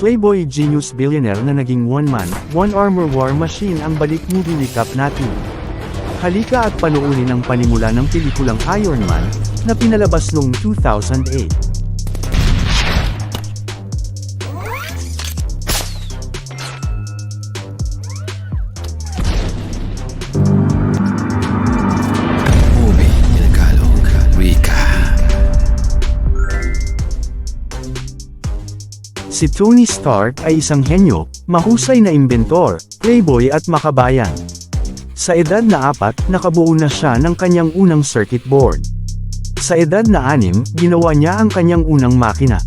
Playboy genius billionaire na naging one-man, one-armor war machine ang balik movie recap natin. Halika at panuuri ng panimula ng pelikulang Iron Man, na pinalabas noong 2008. Si Tony Stark ay isang henyo, mahusay na inventor, playboy at makabayan. Sa edad na apat, nakabuo na siya ng kanyang unang circuit board. Sa edad na anim, ginawa niya ang kanyang unang makina.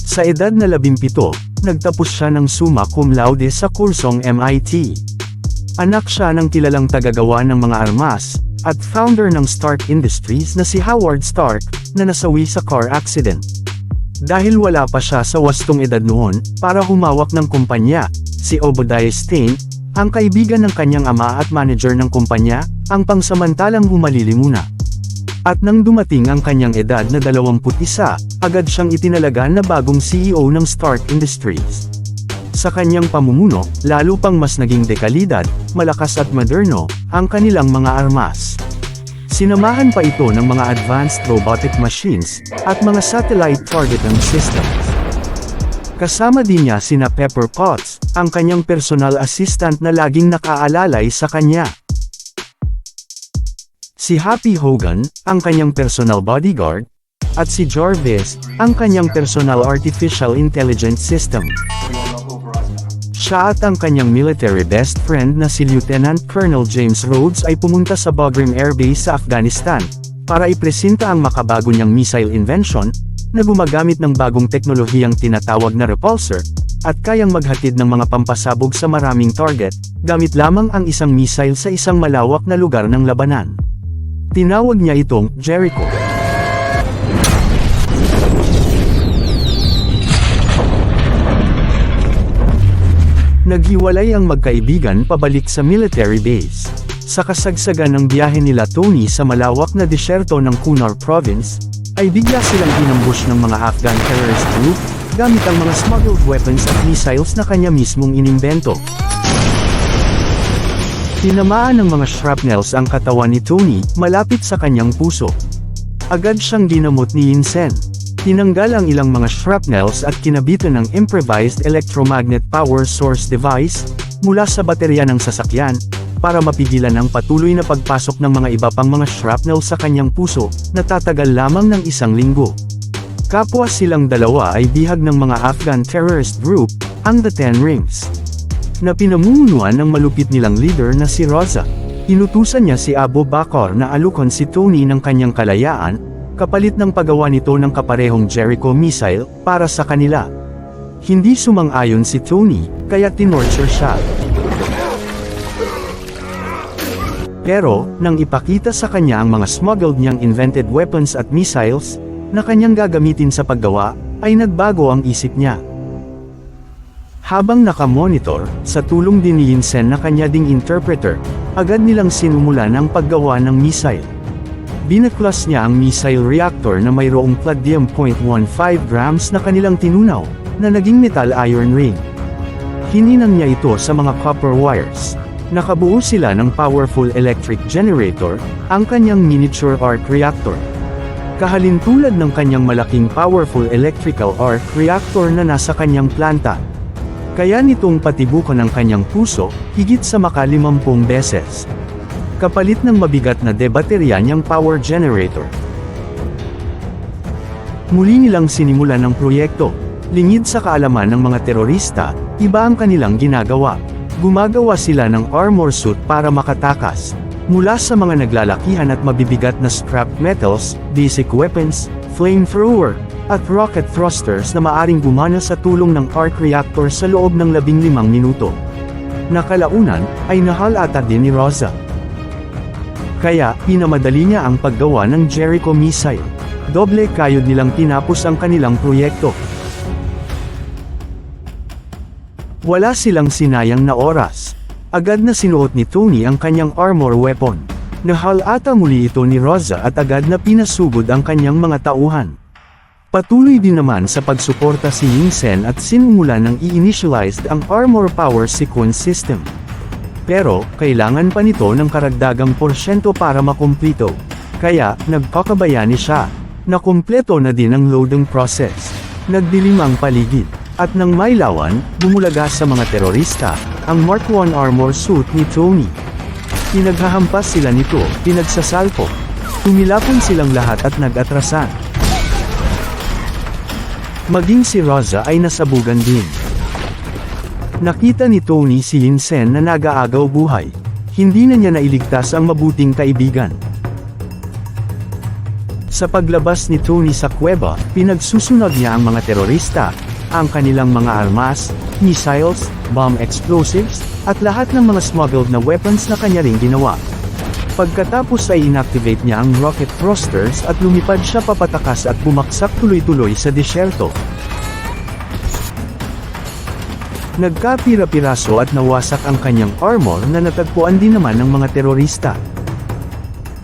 Sa edad na labimpito, nagtapos siya ng summa cum laude sa kursong MIT. Anak siya ng kilalang tagagawa ng mga armas, at founder ng Stark Industries na si Howard Stark, na nasawi sa car accident. Dahil wala pa siya sa wastong edad noon, para humawak ng kumpanya, si Obadiah Stane, ang kaibigan ng kanyang ama at manager ng kumpanya, ang pangsamantalang humalili muna. At nang dumating ang kanyang edad na 21, agad siyang itinalaga na bagong CEO ng Stark Industries. Sa kanyang pamumuno, lalo pang mas naging dekalidad, malakas at moderno, ang kanilang mga armas. Sinamahan pa ito ng mga advanced robotic machines, at mga satellite targeting systems. Kasama din niya sina Pepper Potts, ang kanyang personal assistant na laging nakaalalay sa kanya. Si Happy Hogan, ang kanyang personal bodyguard, at si Jarvis, ang kanyang personal artificial intelligence system. Siya at ang kanyang military best friend na si Lieutenant Colonel James Rhodes ay pumunta sa Bagram Air Base sa Afghanistan, para ipresenta ang makabago niyang missile invention, na gumagamit ng bagong teknolohiyang tinatawag na repulsor, at kayang maghatid ng mga pampasabog sa maraming target, gamit lamang ang isang missile sa isang malawak na lugar ng labanan. Tinawag niya itong Jericho. Naghiwalay ang magkaibigan pabalik sa military base. Sa kasagsagan ng biyahe nila Tony sa malawak na disyerto ng Kunar Province, ay bigla silang inambush ng mga Afghan terrorist group, gamit ang mga smuggled weapons at missiles na kanya mismong inimbento. Tinamaan ng mga shrapnels ang katawan ni Tony, malapit sa kanyang puso. Agad siyang ginamot ni Yinsen. Tinanggal ang ilang mga shrapnels at kinabitan ng improvised electromagnet power source device, mula sa baterya ng sasakyan, para mapigilan ang patuloy na pagpasok ng mga iba pang mga shrapnel sa kanyang puso, na tatagal lamang ng isang linggo. Kapwa silang dalawa ay bihag ng mga Afghan terrorist group, ang The Ten Rings. Na pinamumunuan ng malupit nilang leader na si Rosa. Inutusan niya si Abu Bakr na alukon si Tony ng kanyang kalayaan, kapalit ng paggawa nito ng kaparehong Jericho missile, para sa kanila. Hindi sumang-ayon si Tony, kaya tinorture siya. Pero, nang ipakita sa kanya ang mga smuggled niyang invented weapons at missiles, na kanyang gagamitin sa paggawa, ay nagbago ang isip niya. Habang nakamonitor, sa tulong din ni Yinsen na kanya ding interpreter, agad nilang sinumulan ang paggawa ng missile. Binaklas niya ang missile reactor na mayroong palladium .15 grams na kanilang tinunaw, na naging metal iron ring. Hininang niya ito sa mga copper wires. Nakabuo sila ng powerful electric generator, ang kanyang miniature arc reactor. Kahalintulad ng kanyang malaking powerful electrical arc reactor na nasa kanyang planta. Kaya nitong patibukan ng kanyang puso, higit sa makalimampung beses. Kapalit ng mabigat na debaterya niyang power generator. Muli nilang sinimulan ng proyekto. Lingid sa kaalaman ng mga terorista, iba ang kanilang ginagawa. Gumagawa sila ng armor suit para makatakas. Mula sa mga naglalakihan at mabibigat na scrap metals, basic weapons, flamethrower, at rocket thrusters na maaring gumana sa tulong ng arc reactor sa loob ng 15 minuto. Nakalaunan, ay nahalata din ni Rosa. Kaya, pinamadali niya ang paggawa ng Jericho missile. Doble kayod nilang tinapos ang kanilang proyekto. Wala silang sinayang na oras. Agad na sinuot ni Tony ang kanyang armor weapon. Nahalata muli ito ni Rosa at agad na pinasugod ang kanyang mga tauhan. Patuloy din naman sa pagsuporta si Yinsen at sinumula ng i-initialized ang Armor Power Sequence System. Pero, kailangan pa nito ng karagdagang porsyento para makumplito. Kaya, nagpakabayani siya. Nakumpleto na din ang loading process. Nagdilim ang paligid. At nang mailawan, bumulaga sa mga terorista, ang Mark 1 armor suit ni Tony. Pinaghahampas sila nito, pinagsasalpo. Tumilapon silang lahat at nag-atrasan. Maging si Rosa ay nasabugan din. Nakita ni Tony si Yinsen na nag-aagaw buhay. Hindi na niya nailigtas ang mabuting kaibigan. Sa paglabas ni Tony sa kuweba, pinagsusunod niya ang mga terorista, ang kanilang mga armas, missiles, bomb explosives, at lahat ng mga smuggled na weapons na kanya ring ginawa. Pagkatapos ay inactivate niya ang rocket thrusters at lumipad siya papatakas at bumaksak tuloy-tuloy sa disyerto. Nagkapira-piraso at nawasak ang kanyang armor na natagpuan din naman ng mga terorista.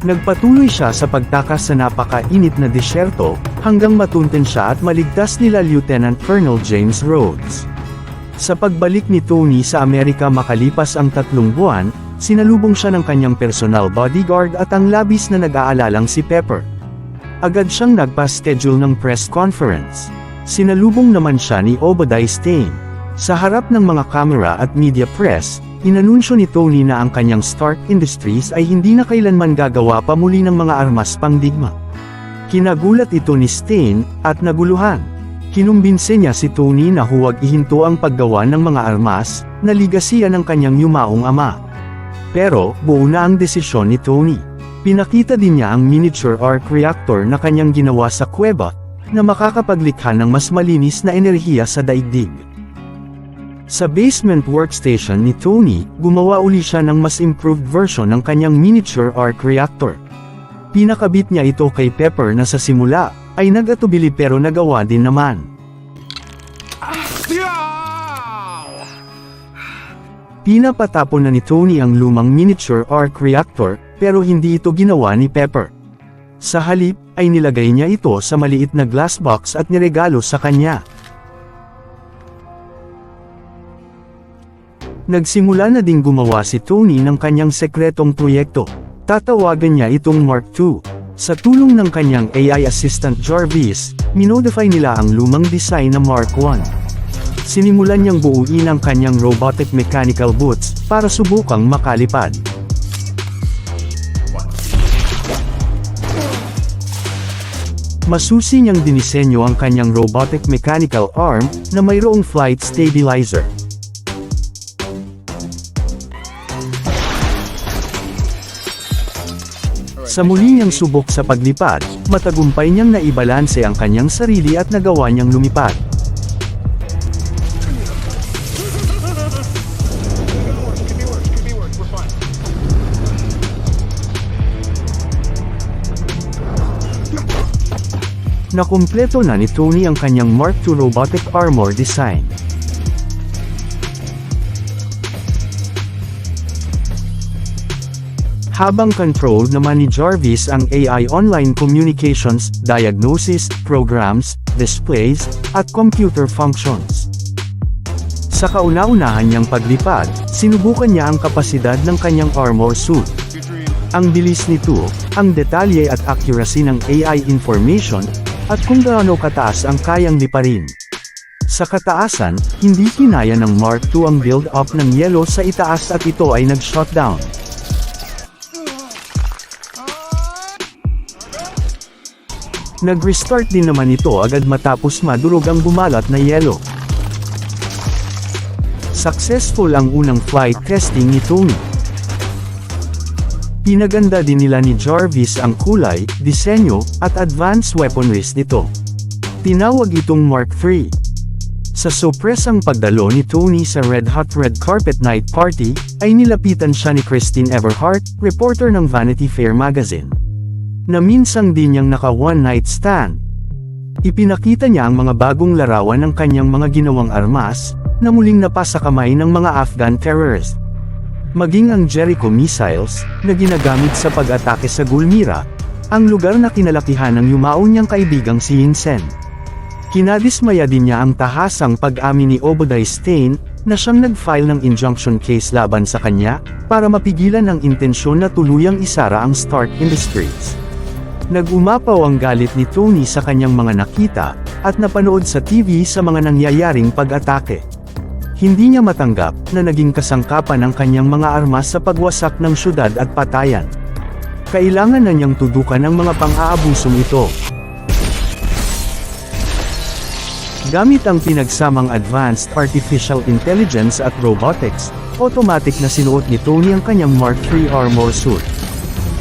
Nagpatuloy siya sa pagtakas sa napakainit na disyerto, hanggang matunten siya at maligtas nila Lieutenant Colonel James Rhodes. Sa pagbalik ni Tony sa Amerika makalipas ang tatlong buwan, sinalubong siya ng kanyang personal bodyguard at ang labis na nag-aalalang si Pepper. Agad siyang nagpa-schedule ng press conference. Sinalubong naman siya ni Obadiah Stane. Sa harap ng mga kamera at media press, inanunsyo ni Tony na ang kanyang Stark Industries ay hindi na kailanman gagawa pa muli ng mga armas pangdigma. Kinagulat ito ni Stain, at naguluhan. Kinumbinse niya si Tony na huwag ihinto ang paggawa ng mga armas, na ligasiya ng kanyang yumaong ama. Pero, buo na ang desisyon ni Tony. Pinakita din niya ang miniature arc reactor na kanyang ginawa sa kuweba, na makakapaglikha ng mas malinis na enerhiya sa daigdig. Sa basement workstation ni Tony, gumawa uli siya ng mas improved version ng kanyang miniature arc reactor. Pinakabit niya ito kay Pepper na sa simula, ay nagatubili pero nagawa din naman. Pinapatapon na ni Tony ang lumang miniature arc reactor, pero hindi ito ginawa ni Pepper. Sa halip, ay nilagay niya ito sa maliit na glass box at niregalo sa kanya. Nagsimula na ding gumawa si Tony ng kanyang sekretong proyekto. Tatawagan niya itong Mark II. Sa tulong ng kanyang AI assistant Jarvis, minodify nila ang lumang design na Mark I. Sinimulan niyang buuin ang kanyang robotic mechanical boots para subukang makalipad. Masusi niyang dinisenyo ang kanyang robotic mechanical arm na mayroong flight stabilizer. Sa muli niyang subok sa paglipad, matagumpay niyang naibalanse ang kanyang sarili at nagawa niyang lumipad. Nakumpleto na ni Tony ang kanyang Mark II robotic armor design. Habang controlled naman ni Jarvis ang AI online communications, diagnosis, programs, displays, at computer functions. Sa kauna-unahan niyang paglipad, sinubukan niya ang kapasidad ng kanyang armor suit. Ang bilis nito, ang detalye at accuracy ng AI information, at kung gaano kataas ang kayang liparin. Sa kataasan, hindi kinaya ng Mark II ang build-up ng yelo sa itaas at ito ay nag-shutdown. Nag-restart din naman ito agad matapos madurog ang bumalat na yelo. Successful ang unang flight testing ni Tony. Pinaganda din nila ni Jarvis ang kulay, disenyo, at advanced weaponries nito. Tinawag itong Mark III. Sa sopresang pagdalo ni Tony sa Red Hot Red Carpet Night Party, ay nilapitan siya ni Christine Everhart, reporter ng Vanity Fair magazine. Na minsang din niyang naka one night stand. Ipinakita niya ang mga bagong larawan ng kanyang mga ginawang armas, na muling napasa kamay ng mga Afghan terrorists. Maging ang Jericho missiles, na ginagamit sa pag-atake sa Gulmira, ang lugar na kinalakihan ng yumaon niyang kaibigang si Yinsen. Kinadismaya din niya ang tahasang pag-amin ni Obadiah Stane na siyang nag-file ng injunction case laban sa kanya para mapigilan ang intensyon na tuluyang isara ang Stark Industries. Nag-umapaw ang galit ni Tony sa kanyang mga nakita at napanood sa TV sa mga nangyayaring pag-atake. Hindi niya matanggap na naging kasangkapan ng kanyang mga armas sa pagwasak ng syudad at patayan. Kailangan na niyang tudukan ang mga pang-aabusong ito. Gamit ang pinagsamang Advanced Artificial Intelligence at Robotics, automatic na sinuot ni Tony ang kanyang Mark III armor suit.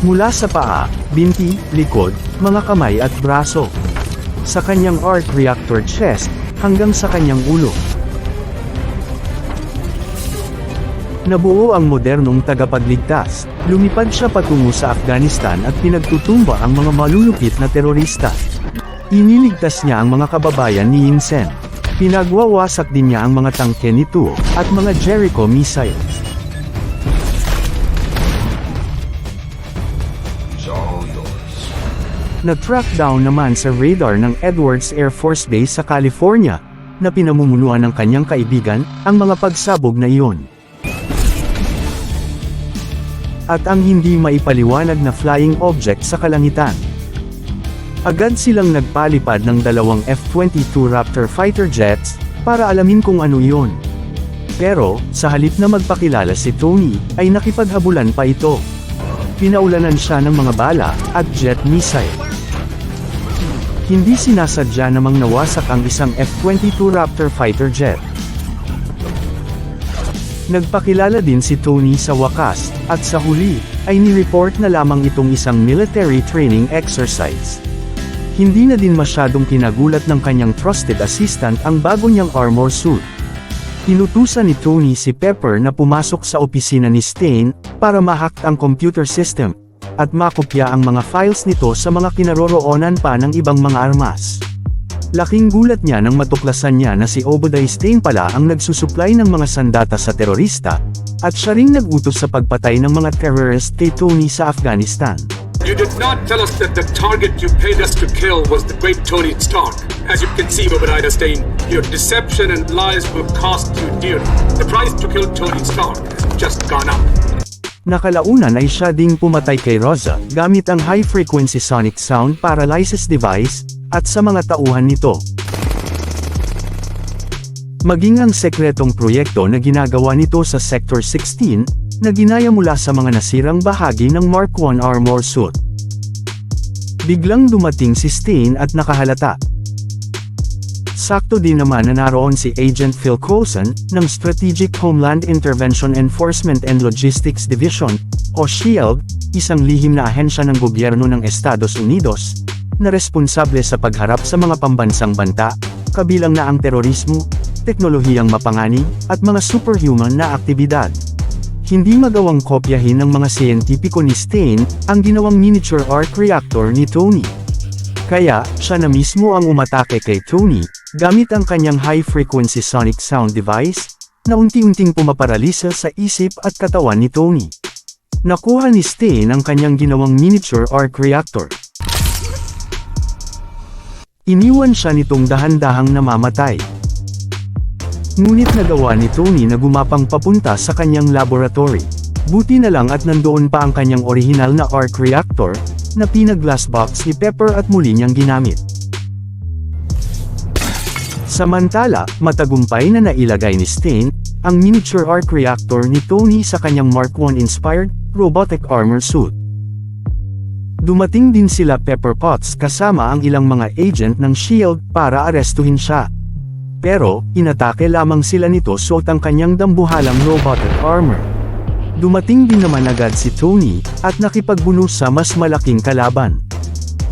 Mula sa paa, binti, likod, mga kamay at braso. Sa kanyang arc reactor chest, hanggang sa kanyang ulo. Nabuo ang modernong tagapagligtas. Lumipad siya patungo sa Afghanistan at pinagtutumba ang mga malulupit na terorista. Iniligtas niya ang mga kababayan ni Yinsen. Pinagwawasak din niya ang mga tangke nito at mga Jericho missiles. Na-track down naman sa radar ng Edwards Air Force Base sa California, na pinamumunuan ng kanyang kaibigan, ang mga pagsabog na iyon. At ang hindi maipaliwanag na flying object sa kalangitan. Agad silang nagpalipad ng dalawang F-22 Raptor fighter jets, para alamin kung ano iyon. Pero, sa halip na magpakilala si Tony, ay nakipaghabulan pa ito. Pinaulanan siya ng mga bala, at jet missile. Hindi sinasadya namang nawasak ang isang F-22 Raptor fighter jet. Nagpakilala din si Tony sa wakas, at sa huli, ay ni-report na lamang itong isang military training exercise. Hindi na din masyadong kinagulat ng kanyang trusted assistant ang bago niyang armor suit. Inutusan ni Tony si Pepper na pumasok sa opisina ni Stain, para mahack ang computer system, at makopya ang mga files nito sa mga kinaroroonan pa ng ibang mga armas. Laking gulat niya nang matuklasan niya na si Obadiah Stane pala ang nagsusupply ng mga sandata sa terorista, at siya ring nagutos sa pagpatay ng mga terrorist kay Tony sa Afghanistan. You did not tell us that the target you paid us to kill was the great Tony Stark. As you can see, Obadiah Stane, your deception and lies will cost you dearly. The price to kill Tony Stark has just gone up. Nakalaunan ay siya ding pumatay kay Rosa, gamit ang high-frequency sonic sound paralysis device, at sa mga tauhan nito. Maging ang sekretong proyekto na ginagawa nito sa Sector 16, na ginaya mula sa mga nasirang bahagi ng Mark I armor suit. Biglang dumating si Stain at nakahalata. Sakto din naman na naroon si Agent Phil Coulson, ng Strategic Homeland Intervention Enforcement and Logistics Division, o SHIELD, isang lihim na ahensya ng gobyerno ng Estados Unidos, na responsable sa pagharap sa mga pambansang banta, kabilang na ang terorismo, teknolohiyang mapanganib, at mga superhuman na aktibidad. Hindi magawang kopyahin ng mga siyentipiko ni Stain, ang ginawang miniature arc reactor ni Tony. Kaya, siya na mismo ang umatake kay Tony, gamit ang kanyang high-frequency sonic sound device, na unti-unting pumaparalisa sa isip at katawan ni Tony. Nakuha ni Stain ang kanyang ginawang miniature arc reactor. Iniwan siya nitong dahan-dahang namamatay. Ngunit nagawa ni Tony na gumapang papunta sa kanyang laboratory. Buti na lang at nandoon pa ang kanyang orihinal na arc reactor, na pinag-glass box ni Pepper at muli niyang ginamit. Samantala, matagumpay na nailagay ni Stain, ang miniature arc reactor ni Tony sa kanyang Mark I inspired, robotic armor suit. Dumating din sila Pepper Potts kasama ang ilang mga agent ng SHIELD para arestuhin siya. Pero, inatake lamang sila nito suot ang kanyang dambuhalang robotic armor. Dumating din naman agad si Tony, at nakipagbuno sa mas malaking kalaban.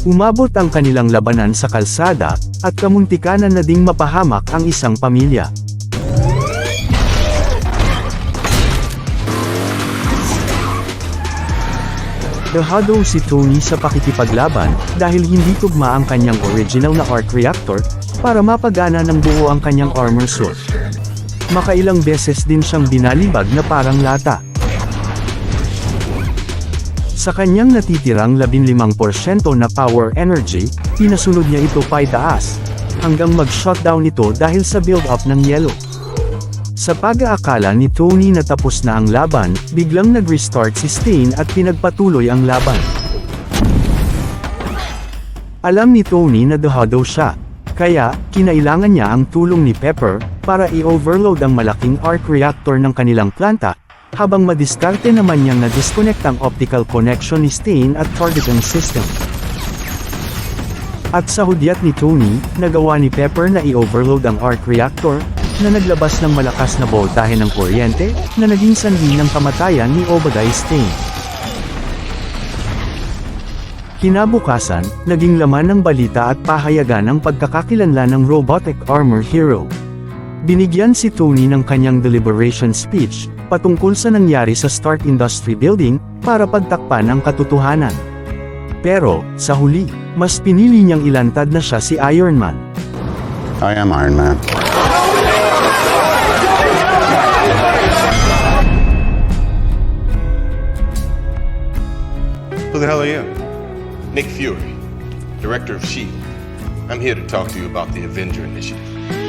Umabot ang kanilang labanan sa kalsada, at kamuntikanan na ding mapahamak ang isang pamilya. Dehado si Tony sa pakikipaglaban, dahil hindi tugma ang kanyang original na arc reactor, para mapagana ng buo ang kanyang armor suit. Makailang beses din siyang binalibag na parang lata. Sa kanyang natitirang 15% na power energy, pinasunod niya ito paitaas. hanggang mag-shutdown ito dahil sa build-up ng yelo. Sa pag-aakala ni Tony na tapos na ang laban, biglang nag-restart si Stain at pinagpatuloy ang laban. Alam ni Tony na dehado siya, kaya, kinailangan niya ang tulong ni Pepper, para i-overload ang malaking arc reactor ng kanilang planta, habang madiskarte naman niyang na-disconnect ang optical connection ni Stain at targeting system. At sa hudyat ni Tony, nagawa ni Pepper na i-overload ang arc reactor, na naglabas ng malakas na boltahe ng kuryente, na naging sanhi ng kamatayan ni Obadiah Stain. Kinabukasan, naging laman ng balita at pahayagan ang pagkakakilanlan ng robotic armor hero. Binigyan si Tony ng kanyang deliberation speech, patungkol sa nangyari sa Stark Industry Building, para pagtakpan ang katotohanan. Pero, sa huli, mas pinili niyang ilantad na siya si Iron Man. I am Iron Man. Who the hell are you? Nick Fury, Director of S.H.I.E.L.D. I'm here to talk to you about the Avenger Initiative.